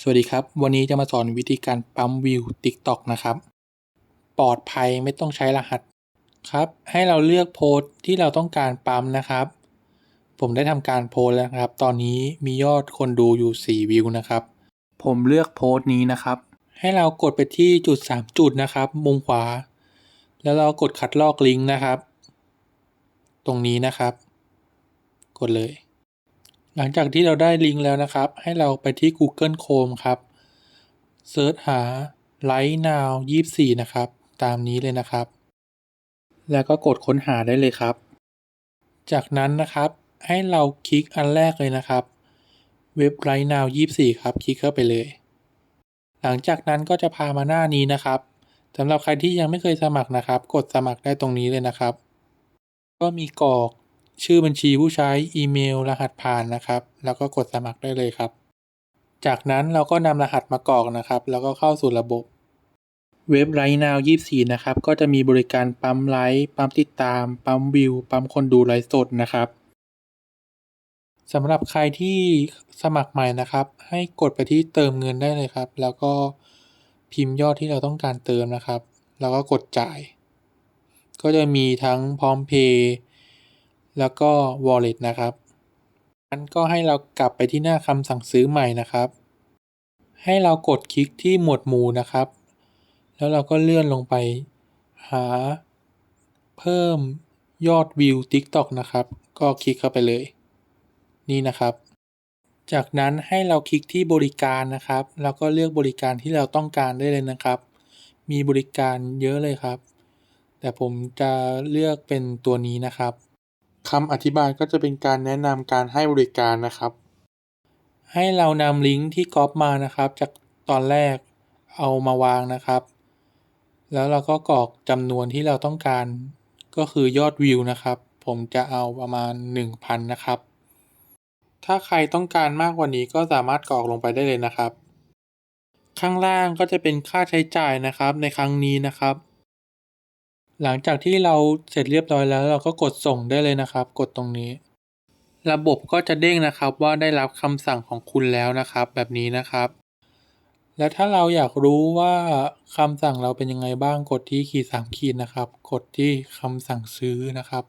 สวัสดีครับ วันนี้จะมาสอนวิธีการปั๊มวิว TikTok นะครับ ปลอดภัยไม่ต้องใช้รหัสครับ ให้เราเลือกโพสต์ที่เราต้องการปั๊มนะครับ ผมได้ทำการโพสต์แล้วครับ ตอนนี้มียอดคนดูอยู่ 4 วิวนะครับ ผมเลือกโพสต์นี้นะครับ ให้เรากดไปที่จุด 3 จุดนะครับ มุมขวา แล้วเรากดคัดลอกลิงก์นะครับ ตรงนี้นะครับ กดเลย หลังจากที่เราได้ลิงก์แล้วนะครับ ให้เราไปที่ Google Chrome ครับเซิร์ชหา Light Now 24 นะครับ ตามนี้เลยนะครับ แล้วก็กดค้นหาได้เลยครับ จากนั้นนะครับให้เราคลิกอันแรกเลยนะครับ เว็บ Light Now 24 ครับ คลิกเข้าไปเลย หลังจากนั้นก็จะพามาหน้านี้นะครับสำหรับใครที่ยังไม่เคยสมัครนะครับ กดสมัครได้ตรงนี้เลยนะครับ ก็มีกรอก ชื่อบัญชีผู้ใช้อีเมล รหัสผ่านนะครับ แล้วก็กดสมัครได้เลยครับ จากนั้นเราก็นำรหัสมากรอกนะครับ แล้วก็เข้าสู่ระบบ เว็บไลน์นาว24 นะครับ ก็จะมีบริการปั๊มไลค์ปั๊มติดตาม ปั๊มวิว ปั๊มคนดูไลฟ์สดนะครับสำหรับใครที่สมัครใหม่นะครับ ให้กดไปที่เติมเงินได้เลยครับ แล้วก็พิมพ์ยอดที่เราต้องการเติมนะครับ แล้วก็กดจ่าย ก็จะมีทั้งพร้อมเพย์ แล้วก็ wallet นะครับนั้นก็ให้เรากลับไปที่หน้าคำสั่งซื้อใหม่นะครับ ให้เรากดคลิกที่หมวดหมู่นะครับ แล้วเราก็เลื่อนลงไป หา เพิ่มยอดวิว TikTok นะครับ ก็คลิกเข้าไปเลย นี่นะครับ จากนั้นให้เราคลิกที่บริการนะครับ แล้วก็เลือกบริการที่เราต้องการได้เลยนะครับ มีบริการเยอะเลยครับ แต่ผมจะเลือกเป็นตัวนี้นะครับ คำอธิบายก็จะเป็นการแนะนำการให้บริการนะครับ ให้เรานำลิงก์ที่ก๊อปมานะครับ จากตอนแรกเอามาวางนะครับ แล้วเราก็กรอกจำนวนที่เราต้องการ ก็คือยอดวิวนะครับ ผมจะเอาประมาณ 1,000 นะครับ ถ้าใครต้องการมากกว่านี้ก็สามารถกรอกลงไปได้เลยนะครับ ข้างล่างก็จะเป็นค่าใช้จ่ายนะครับในครั้งนี้นะครับ หลังจากที่เราเสร็จเรียบร้อยแล้วเราก็กดส่งได้เลยนะครับ กดตรงนี้ ระบบก็จะเด้งนะครับว่าได้รับคำสั่งของคุณแล้วนะครับ แบบนี้นะครับ และถ้าเราอยากรู้ว่าคำสั่งเราเป็นยังไงบ้างกดที่ขีดสามขีดนะครับ กดที่คำสั่งซื้อนะครับ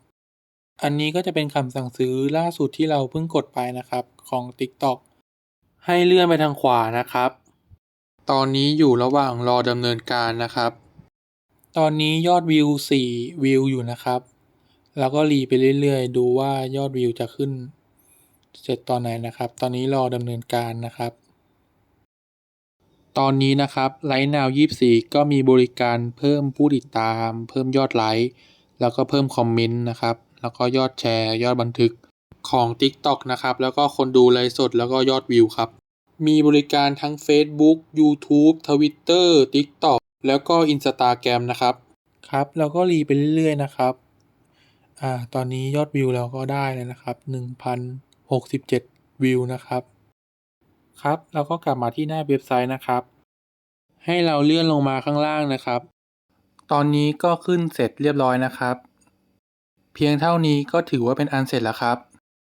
อันนี้ก็จะเป็นคำสั่งซื้อล่าสุดที่เราเพิ่งกดไปนะครับของ TikTok ให้เลื่อนไปทางขวานะครับ ตอนนี้อยู่ระหว่างรอดำเนินการนะครับ ตอนนี้ยอดวิว 4 วิวอยู่นะครับ แล้วก็รีไปเรื่อยๆ ดูว่ายอดวิวจะขึ้น เสร็จตอนไหนนะครับ ตอนนี้รอดำเนินการนะครับ ตอนนี้นะครับไลน์นาว24 ก็มีบริการเพิ่มผู้ติดตาม เพิ่มยอดไลค์ แล้วก็เพิ่มคอมเมนต์นะครับ แล้วก็ยอดแชร์ ยอดบันทึกของ TikTok นะครับ แล้วก็คนดูไลฟ์สด แล้วก็ยอดวิวครับ มีบริการทั้ง Facebook YouTube Twitter TikTok แล้วก็ Instagram นะครับ ครับ แล้วก็รีไปเรื่อยๆนะครับ อ่า ตอนนี้ยอดวิวเราก็ได้แล้วนะครับ 1,067 วิวนะครับ ครับเราก็กลับมาที่หน้าเว็บไซต์นะครับ ให้เราเลื่อนลงมาข้างล่างนะครับ ตอนนี้ก็ขึ้นเสร็จเรียบร้อยนะครับ เพียงเท่านี้ก็ถือว่าเป็นอันเสร็จแล้วครับ